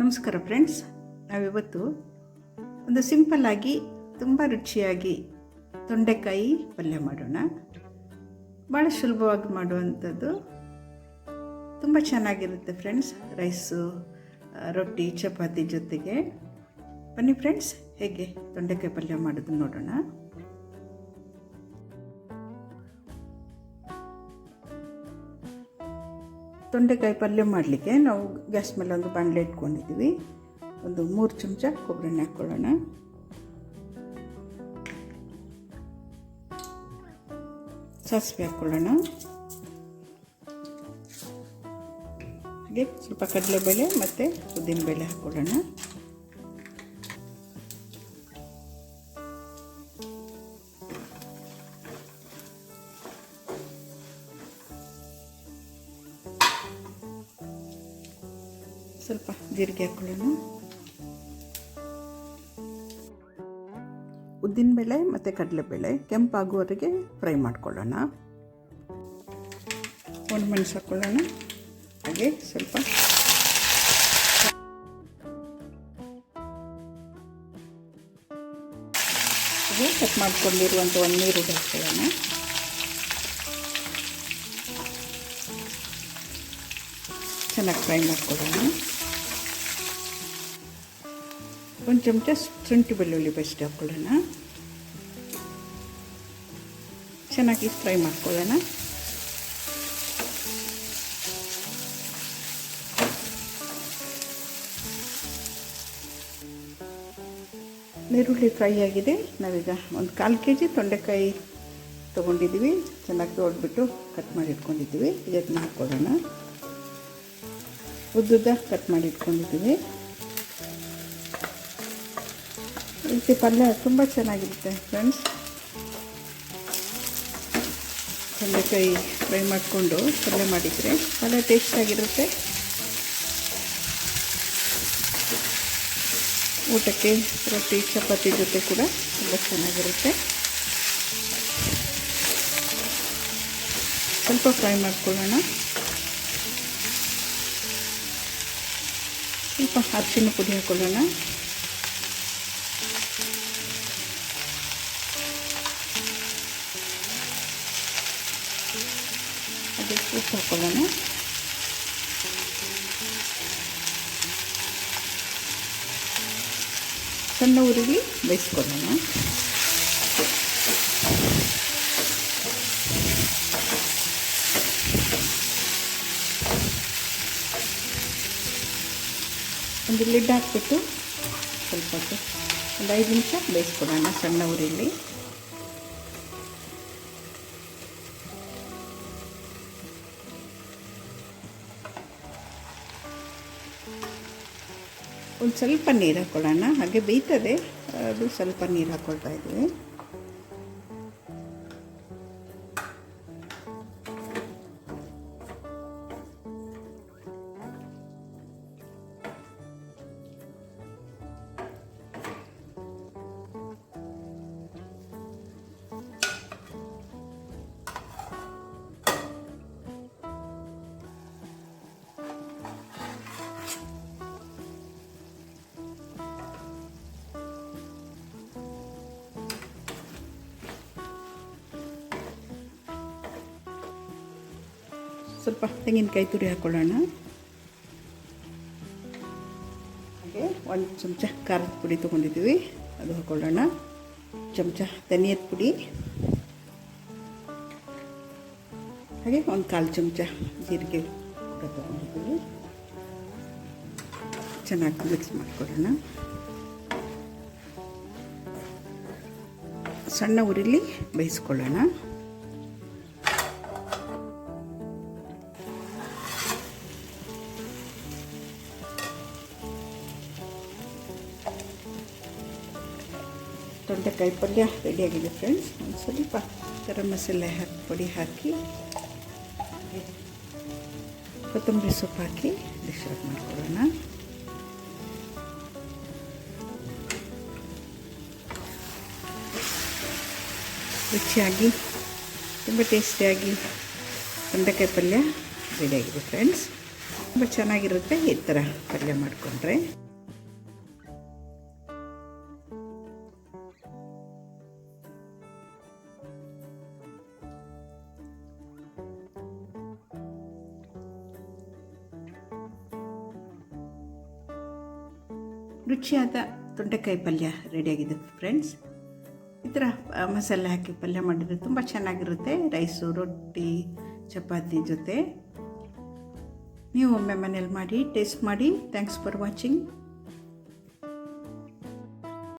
ನಮಸ್ಕಾರ ಫ್ರೆಂಡ್ಸ್. ನಾವಿವತ್ತು ಒಂದು ಸಿಂಪಲ್ಲಾಗಿ ತುಂಬ ರುಚಿಯಾಗಿ ತೊಂಡೆಕಾಯಿ ಪಲ್ಯ ಮಾಡೋಣ. ಭಾಳ ಸುಲಭವಾಗಿ ಮಾಡುವಂಥದ್ದು. ತುಂಬ ಚೆನ್ನಾಗಿರುತ್ತೆ ಫ್ರೆಂಡ್ಸ್, ರೈಸು ರೊಟ್ಟಿ, ಚಪಾತಿ ಜೊತೆಗೆ. ಬನ್ನಿ ಫ್ರೆಂಡ್ಸ್, ಹೇಗೆ ತೊಂಡೆಕಾಯಿ ಪಲ್ಯ ಮಾಡೋದು ನೋಡೋಣ. ತೊಂಡೆಕಾಯಿ ಪಲ್ಯ ಮಾಡಲಿಕ್ಕೆ ನಾವು ಗ್ಯಾಸ್ ಮೇಲೆ ಒಂದು ಬಾಣಲೆ ಇಟ್ಕೊಂಡಿದ್ದೀವಿ. ಒಂದು ಮೂರು ಚಮಚ ಕೊಬ್ಬರಿ ಹಾಕ್ಕೊಳ್ಳೋಣ ಸಾಸಿವೆ ಹಾಕ್ಕೊಳ್ಳೋಣ ಹಾಗೆ ಸ್ವಲ್ಪ ಕಡಲೆಬೇಳೆ ಮತ್ತು ಉದ್ದಿನಬೇಳೆ ಹಾಕ್ಕೊಳ್ಳೋಣ ಸ್ವಲ್ಪ ಜೀರಿಗೆ ಹಾಕ್ಕೊಳ್ಳೋಣ ಉದ್ದಿನಬೇಳೆ ಮತ್ತು ಕಡಲೆಬೇಳೆ ಕೆಂಪಾಗುವವರೆಗೆ ಫ್ರೈ ಮಾಡ್ಕೊಳ್ಳೋಣ. ಮೆಣಸು ಹಾಕ್ಕೊಳ್ಳೋಣ ಹಾಗೆ ಸ್ವಲ್ಪ. ಕಟ್ ಮಾಡ್ಕೊಂಡಿರುವಂಥ ಒಂದು ನೀರುಳ್ಳಿ ಹಾಕ್ಕೊಳ್ಳೋಣ ಚೆನ್ನಾಗಿ ಫ್ರೈ ಮಾಡ್ಕೊಳ್ಳೋಣ. ಒಂದು ಚಮಚ ಶುಂಠಿ ಬೆಳ್ಳುಳ್ಳಿ ಪೇಸ್ಟ್ ಹಾಕ್ಕೊಳ್ಳೋಣ ಚೆನ್ನಾಗಿ ಫ್ರೈ ಮಾಡ್ಕೊಳ್ಳೋಣ ಈರುಳ್ಳಿ ಫ್ರೈ ಆಗಿದೆ. ನಾವೀಗ ಒಂದು ಕಾಲು ಕೆ ಜಿ ತೊಂಡೆಕಾಯಿ ತೊಗೊಂಡಿದ್ದೀವಿ. ಚೆನ್ನಾಗಿ ತೊಳೆದ್ಬಿಟ್ಟು ಕಟ್ ಮಾಡಿ ಇಟ್ಕೊಂಡಿದ್ದೀವಿ. ಇದನ್ನು ಹಾಕ್ಕೊಳ್ಳೋಣ. ಉದ್ದುದ್ದ ಕಟ್ ಮಾಡಿ ಇಟ್ಕೊಂಡಿದ್ದೀವಿ. ರೀತಿ ಪಲ್ಯ ತುಂಬ ಚೆನ್ನಾಗಿರುತ್ತೆ ಫ್ರೆಂಡ್ಸ್ ಕಡಲೆಕಾಯಿ ಫ್ರೈ ಮಾಡಿಕೊಂಡು ಪಲ್ಯ ಮಾಡಿದರೆ ಪಲ್ಯ ಟೇಸ್ಟಾಗಿರುತ್ತೆ ಊಟಕ್ಕೆ ರೊಟ್ಟಿ, ಚಪಾತಿ ಜೊತೆ ಕೂಡ ತುಂಬ ಚೆನ್ನಾಗಿರುತ್ತೆ. ಸ್ವಲ್ಪ ಫ್ರೈ ಮಾಡ್ಕೊಳ್ಳೋಣ. ಸ್ವಲ್ಪ ಅರಿಶಿನ ಪುಡಿ ಹಾಕ್ಕೊಳ್ಳೋಣ ಅದೇ ಉಪ್ಪು ಹಾಕ್ಕೊಳ್ಳೋಣ ಸಣ್ಣ ಊರಿಗೆ ಬೇಯಿಸ್ಕೊಳ್ಳೋಣ. ಒಂದು ಲಿಡ್ ಹಾಕ್ಬಿಟ್ಟು ಸ್ವಲ್ಪ ಒಂದು ಐದು ನಿಮಿಷ ಬೇಯಿಸ್ಕೊಡೋಣ ಸಣ್ಣ ಊರಿಲಿ ಒಂದು ಸ್ವಲ್ಪ ನೀರು ಹಾಕ್ಕೊಳ್ಳೋಣ ಹಾಗೆ ಬೇಯ್ತದೆ. ಅದು ಸ್ವಲ್ಪ ನೀರು ಹಾಕ್ಕೊಳ್ತಾ ಇದ್ದೀವಿ ಸ್ವಲ್ಪ ತೆಂಗಿನಕಾಯಿ ತುರಿ ಹಾಕ್ಕೊಳ್ಳೋಣ ಹಾಗೆ ಒಂದು ಚಮಚ ಖಾರದ ಪುಡಿ ತೊಗೊಂಡಿದ್ದೀವಿ, ಅದು ಹಾಕ್ಕೊಳ್ಳೋಣ ಚಮಚ ಧನಿಯದ ಪುಡಿ. ಹಾಗೆ ಒಂದು ಕಾಲು ಚಮಚ ಜೀರಿಗೆ ಕೂಡ ತೊಗೊಂಡಿದ್ದೀವಿ. ಚೆನ್ನಾಗಿ ಮಿಕ್ಸ್ ಮಾಡಿಕೊಡೋಣ ಸಣ್ಣ ಉರಿಲಿ ಬೇಯಿಸ್ಕೊಳ್ಳೋಣ. ತೊಂಡೆಕಾಯಿ ಪಲ್ಯ ರೆಡಿಯಾಗಿದೆ ಫ್ರೆಂಡ್ಸ್. ಒಂದು ಸ್ವಲ್ಪ ಗರಂ ಮಸಾಲೆ ಹಾಕಿ, ಪುಡಿ ಹಾಕಿ ಕೊತ್ತಂಬರಿ ಸೊಪ್ಪು ಹಾಕಿ ಡಿಶ್ ಮಾಡ್ಕೊಳ್ಳೋಣ. ರುಚಿಯಾಗಿ, ತುಂಬ ಟೇಸ್ಟಿಯಾಗಿ ತೊಂಡೆಕಾಯಿ ಪಲ್ಯ ರೆಡಿಯಾಗಿದೆ ಫ್ರೆಂಡ್ಸ್. ತುಂಬ ಚೆನ್ನಾಗಿರುತ್ತೆ ಈ ಥರ ಪಲ್ಯ ಮಾಡಿಕೊಂಡ್ರೆ. ರುಚಿಯಾದ ತೊಂಡೆಕಾಯಿ ಪಲ್ಯ ರೆಡಿಯಾಗಿದೆ ಫ್ರೆಂಡ್ಸ್. ಈ ಥರ ಮಸಾಲೆ ಹಾಕಿ ಪಲ್ಯ ಮಾಡಿದರೆ ತುಂಬ ಚೆನ್ನಾಗಿರುತ್ತೆ. ರೈಸು, ರೊಟ್ಟಿ, ಚಪಾತಿ ಜೊತೆ. ನೀವು ಒಮ್ಮೆ ಮನೇಲಿ ಮಾಡಿ, ಟೇಸ್ಟ್ ಮಾಡಿ. Thanks for watching